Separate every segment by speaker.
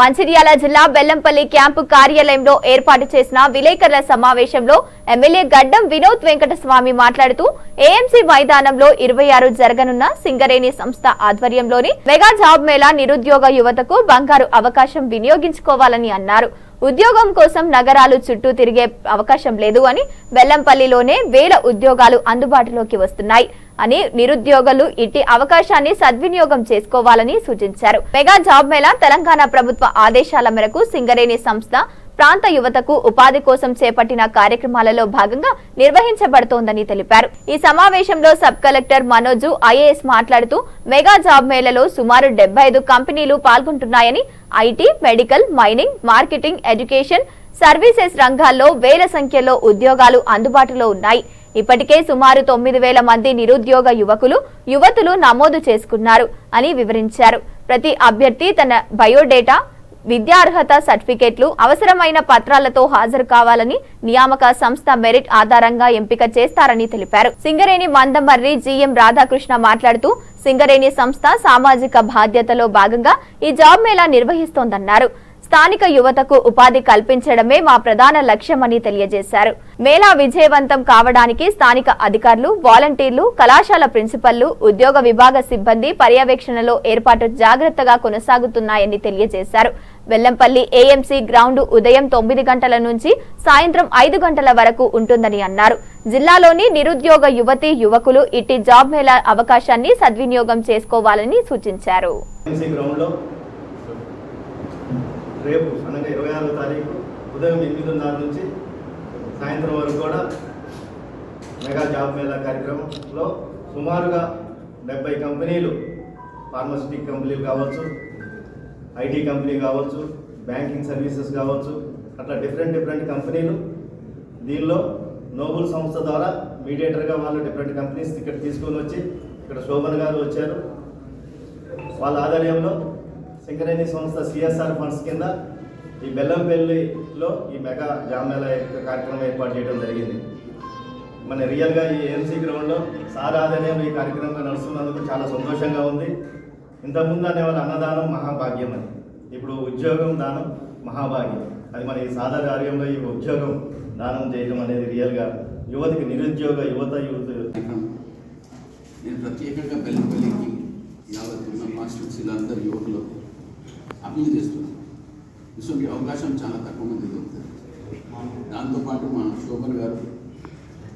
Speaker 1: మంచిర్యాల జిల్లా బెల్లంపల్లి క్యాంపు కార్యాలయంలో ఏర్పాటు చేసిన విలేకరుల సమావేశంలో ఎమ్మెల్యే గడ్డం వినోద్ వెంకటస్వామి మాట్లాడుతూ ఏఎంసీ మైదానంలో ఇరవై ఆరు జరగనున్న సింగరేణి సంస్థ ఆధ్వర్యంలోని మెగా జాబ్ మేళా నిరుద్యోగ యువతకు బంగారు అవకాశం వినియోగించుకోవాలని అన్నారు. ఉద్యోగం కోసం నగరాలు చుట్టూ తిరిగే అవకాశం లేదు అని బెల్లంపల్లిలోనే వేల ఉద్యోగాలు అందుబాటులోకి వస్తున్నాయి. అని నిరుద్యోగులు ఇట్టి అవకాశాన్ని సద్వినియోగం చేసుకోవాలని సూచించారు. మెగా జాబ్ మేళా తెలంగాణ ప్రభుత్వ ఆదేశాల మేరకు సింగరేణి సంస్థ ప్రాంత యువతకు ఉపాధి కోసం చేపట్టిన కార్యక్రమాలలో భాగంగా నిర్వహించబడుతోందని తెలిపారు. ఈ సమావేశంలో సబ్ కలెక్టర్ మనోజు ఐఏఎస్ మాట్లాడుతూ మెగా జాబ్ మేళలో సుమారు డెబ్బై ఐదు కంపెనీలు పాల్గొంటున్నాయని IT medical mining marketing education services రంగాల్లో వేల సంఖ్యలో ఉద్యోగాలు అందుబాటులో ఉన్నాయి. ఇప్పటికే సుమారు తొమ్మిది వేల మంది నిరుద్యోగ యువకులు యువతులు నమోదు చేసుకున్నారు అని వివరించారు. ప్రతి అభ్యర్థి తన బయోడేటా విద్యార్హత సర్టిఫికెట్లు అవసరమైన పత్రాలతో హాజరు కావాలని నియామక సంస్థ మెరిట్ ఆధారంగా ఎంపిక చేస్తారని తెలిపారు. సింగరేణి మందమర్రి జీఎం రాధాకృష్ణ మాట్లాడుతూ సింగరేణి సంస్థ సామాజిక బాధ్యతలో భాగంగా ఈ జాబ్ మేళా నిర్వహిస్తోందన్నారు. స్థానిక యువతకు ఉపాధి కల్పించడమే మా ప్రధాన లక్ష్యమని తెలియజేశారు. మేళా విజయవంతం కావడానికి స్థానిక అధికారులు వాలంటీర్లు కళాశాల ప్రిన్సిపల్లు ఉద్యోగ విభాగ సిబ్బంది పర్యవేక్షణలో ఏర్పాటు జాగ్రత్తగా కొనసాగుతున్నాయని తెలియజేశారు. వెల్లంపల్లి ఏఎంసీ గ్రౌండ్ ఉదయం తొమ్మిది గంటల నుంచి సాయంత్రం ఐదు గంటల వరకు ఉంటుందని అన్నారు. జిల్లాలోని నిరుద్యోగ యువతి యువకులు ఇట్టి జాబ్ మేళా అవకాశాన్ని సద్వినియోగం చేసుకోవాలని సూచించారు.
Speaker 2: రేపు అనగా ఇరవై ఆరో తారీఖు ఉదయం ఎనిమిదిన్నర నుంచి సాయంత్రం వరకు కూడా మెగా జాబ్ మేళా కార్యక్రమంలో సుమారుగా డెబ్బై కంపెనీలు ఫార్మసిటిక్ కంపెనీలు కావచ్చు ఐటీ కంపెనీ కావచ్చు బ్యాంకింగ్ సర్వీసెస్ కావచ్చు అట్లా డిఫరెంట్ డిఫరెంట్ కంపెనీలు. దీనిలో నోబుల్ సంస్థ ద్వారా మీడియేటర్గా వాళ్ళు డిఫరెంట్ కంపెనీస్ ఇక్కడ తీసుకొని వచ్చి ఇక్కడ శోభన్ గారు వచ్చారు. వాళ్ళ ఆధ్వర్యంలో సింగరేణి సంస్థ సిఎస్ఆర్ ఫండ్స్ కింద ఈ బెల్లంపల్లిలో ఈ మెగా జామేళ యొక్క కార్యక్రమం ఏర్పాటు చేయడం జరిగింది. మన రియల్గా ఈ ఏఎంసీ గ్రౌండ్లో సార్ ఆధ్వర్యం ఈ కార్యక్రమంలో నడుస్తున్నందుకు చాలా సంతోషంగా ఉంది. ఇంతకుముందు అనేవాళ్ళు అన్నదానం మహాభాగ్యం అని. ఇప్పుడు ఉద్యోగం దానం మహాభాగ్యం. అది మన ఈ సాదర కార్యంలో ఈ ఉద్యోగం దానం చేయడం అనేది రియల్గా యువతికి నిరుద్యోగ యువత యువత
Speaker 3: నేను ప్రత్యేకంగా బెల్లంపల్లికి యావత్ ఉన్న కాన్స్టిట్యూన్సీలో అందరు యువకులకు అప్పీల్ చేస్తున్నాను ఇటువంటి అవకాశం చాలా తక్కువ మంది దొరుకుతుంది దాంతోపాటు మా శోభన్ గారు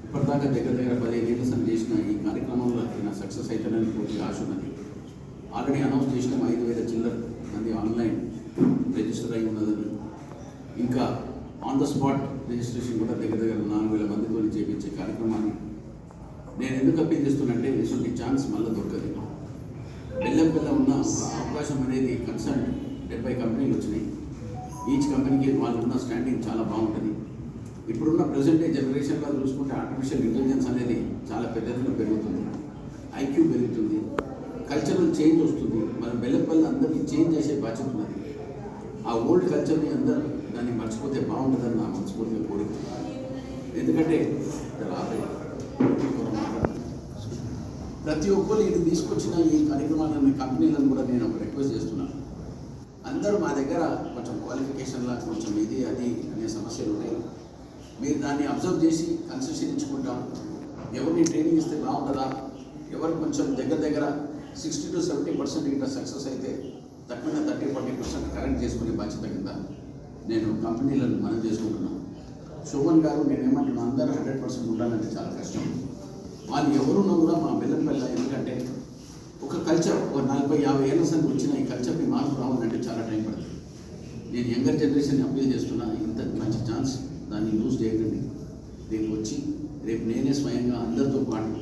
Speaker 3: ఇప్పటిదాకా దగ్గర దగ్గర పదిహేను ఏళ్ళ సంది చేసిన ఈ కార్యక్రమంలో నా సక్సెస్ అవుతానని పూర్తి ఆశ ఉన్నది ఆల్రెడీ అనౌన్స్ చేసిన ఐదు వేల చిల్లర మంది ఆన్లైన్ రిజిస్టర్ అయి ఉన్నదని ఇంకా ఆన్ ద స్పాట్ రిజిస్ట్రేషన్ కూడా దగ్గర దగ్గర నాలుగు వేల మందితో చేపించే కార్యక్రమాన్ని నేను ఎందుకు అప్పీల్ చేస్తున్నంటే ఇటువంటి ఛాన్స్ మళ్ళీ దొరకదు బెల్లం పిల్ల ఉన్న ఒక అవకాశం అనేది కన్సర్న్ డెబ్బై కంపెనీలు వచ్చినాయి. ఈచ్ కంపెనీకి వాళ్ళకున్న స్టాండింగ్ చాలా బాగుంటుంది. ఇప్పుడున్న ప్రజెంట్ జనరేషన్లో చూసుకుంటే ఆర్టిఫిషియల్ ఇంటెలిజెన్స్ అనేది చాలా పెద్దదిగా పెరుగుతుంది. ఐక్యూ పెరుగుతుంది. కల్చరల్ చేంజ్ వస్తుంది. మన బెల్లంపల్లి అందరికీ చేంజ్ చేసే బాధ్యత ఉన్నది. ఆ ఓల్డ్ కల్చర్ని అందరూ దాన్ని మర్చిపోతే బాగుంటుందని నా మనస్ఫూర్తిగా కోరిక ఎందుకంటే రాబోయే ప్రతి ఒక్కరు ఇది తీసుకొచ్చిన ఈ కార్యక్రమాలను కంపెనీలను కూడా నేను ఒక రిక్వెస్ట్ చేస్తున్నాను. అందరూ మా దగ్గర కొంచెం క్వాలిఫికేషన్లా కొంచెం ఇది అది అనే సమస్యలు ఉన్నాయి మీరు దాన్ని అబ్జర్వ్ చేసి కన్సెషన్ ఇచ్చుకుంటాం ఎవరిని ట్రైనింగ్ ఇస్తే బాగుంటుందా? ఎవరు కొంచెం దగ్గర దగ్గర సిక్స్టీ టు సెవెంటీ పర్సెంట్ ఇంకా సక్సెస్ అయితే తక్కువ థర్టీ ఫార్టీ పర్సెంట్ కరెక్ట్ చేసుకునే బాధ్యత కింద నేను కంపెనీలను మనం చేసుకుంటున్నాను శోభన్ గారు నేను ఏమంటున్నాను అందరూ హండ్రెడ్ పర్సెంట్ ఉండాలంటే చాలా కష్టం. వాళ్ళు ఎవరున్నా కూడా మా బెల్లంపల్లి ఎందుకంటే ఒక కల్చర్ ఒక నలభై యాభై ఏళ్ళ సంది వచ్చిన ఈ కల్చర్ని మార్పు రావాలంటే చాలా టైం పడుతుంది. నేను యంగర్ జనరేషన్ అప్పీల్ చేస్తున్నా ఇంత మంచి ఛాన్స్ దాన్ని యూజ్ చేయకండి. రేపు వచ్చి రేపు నేనే స్వయంగా అందరితో పాటు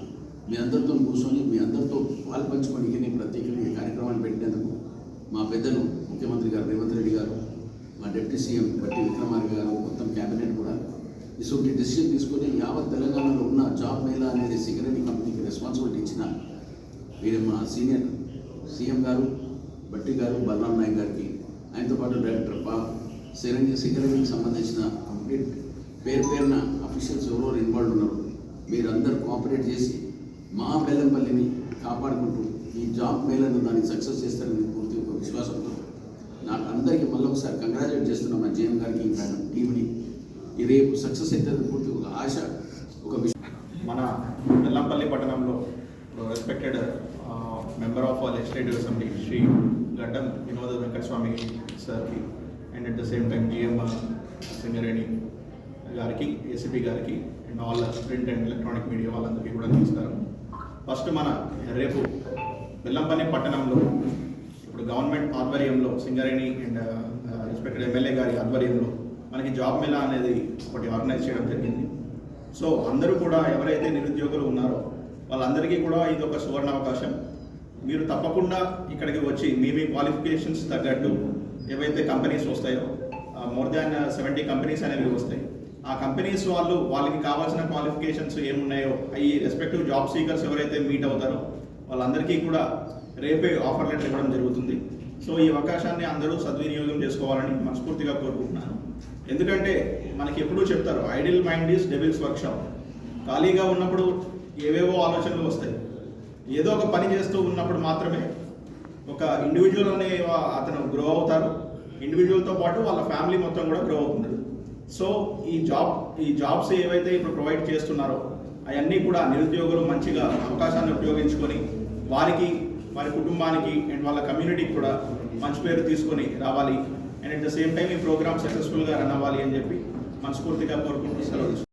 Speaker 3: మీ అందరితో కూర్చొని మీ అందరితో పాలు పంచుకోనికి నేను ప్రత్యేకంగా ఈ కార్యక్రమాన్ని పెట్టినందుకు మా పెద్దలు ముఖ్యమంత్రి గారు రేవంత్ రెడ్డి గారు మా డిప్యూటీ సీఎం బట్టి విక్రమార్క గారు మొత్తం క్యాబినెట్ కూడా ఇటువంటి డిసిషన్ తీసుకొని యావత్ తెలంగాణలో ఉన్న జాబ్ మేళా అనేది సిగరెట్ కంపెనీకి రెస్పాన్సిబిలిటీ ఇచ్చిన వీరు మా సీనియర్ సీఎం గారు బట్టి గారు బలరాం నాయక్ గారికి ఆయనతో పాటు డైరెక్టర్ పా సిరంజి సిగరెట్కి సంబంధించిన కంప్లీట్ పేరు పేరున అఫీషియల్స్ ఎవరెవరు ఇన్వాల్వ్ ఉన్నారు మీరందరూ కోఆపరేట్ చేసి మా బెల్లంపల్లిని కాపాడుకుంటూ ఈ జాబ్ మేళను దాన్ని సక్సెస్ చేస్తారని పూర్తి ఒక విశ్వాసంతో నాకు అందరికీ మళ్ళీ ఒకసారి కంగ్రాచులేట్ చేస్తున్నాం మా జేఎం గారికి ఇంకా టీంని ఈ రేపు సక్సెస్ అవుతుంది పూర్తి ఒక ఆశ ఒక విషయం
Speaker 4: మన బెల్లంపల్లి పట్టణంలో respected member of legislative assembly Shri Gaddam Vinod Venkataswamy సార్కి and at the same time GM Singareni గారికి ఏసీపీ గారికి and all print and electronic media వాళ్ళందరికీ కూడా నమస్కారం. ఫస్ట్ మన రేపు బెల్లంపల్లి పట్టణంలో ఇప్పుడు గవర్నమెంట్ ఆధ్వర్యంలో సింగరేణి అండ్ రెస్పెక్టెడ్ ఎమ్మెల్యే గారి ఆధ్వర్యంలో మనకి జాబ్ మేళా అనేది ఒకటి ఆర్గనైజ్ చేయడం జరిగింది. సో అందరూ కూడా ఎవరైతే నిరుద్యోగులు ఉన్నారో వాళ్ళందరికీ కూడా ఇది ఒక సువర్ణ అవకాశం. మీరు తప్పకుండా ఇక్కడికి వచ్చి మీ మీ క్వాలిఫికేషన్స్ తగ్గట్టు ఏవైతే కంపెనీస్ వస్తాయో మోర్ దాన్ సెవెంటీ కంపెనీస్ అనేవి వస్తాయి. ఆ కంపెనీస్ వాళ్ళు వాళ్ళకి కావాల్సిన క్వాలిఫికేషన్స్ ఏమున్నాయో అవి రెస్పెక్టివ్ జాబ్ సీకర్స్ ఎవరైతే మీట్ అవుతారో వాళ్ళందరికీ కూడా రేపే ఆఫర్ లెటర్ ఇవ్వడం జరుగుతుంది. సో ఈ అవకాశాన్ని అందరూ సద్వినియోగం చేసుకోవాలని మనస్ఫూర్తిగా కోరుకుంటున్నాను. ఎందుకంటే మనకి ఎప్పుడూ చెప్తారు idle mind is devil's workshop. ఖాళీగా ఉన్నప్పుడు ఏవేవో ఆలోచనలు వస్తాయి. ఏదో ఒక పని చేస్తూ ఉన్నప్పుడు మాత్రమే ఒక ఇండివిజువల్ అనే అతను గ్రో అవుతారు. ఇండివిజువల్తో పాటు వాళ్ళ ఫ్యామిలీ మొత్తం కూడా గ్రో అవుతుంది సో ఈ జాబ్ ఈ జాబ్స్ ఏవైతే ఇప్పుడు ప్రొవైడ్ చేస్తున్నారో అవన్నీ కూడా నిరుద్యోగులు మంచిగా అవకాశాన్ని ఉపయోగించుకొని వారికి వారి కుటుంబానికి అండ్ వాళ్ళ కమ్యూనిటీకి కూడా మంచి పేరు తీసుకొని రావాలి. And at the same time ఈ ప్రోగ్రామ్ సక్సెస్ఫుల్గా రన్ అవ్వాలి అని చెప్పి మనస్ఫూర్తిగా కోరుకుంటూ సెలవు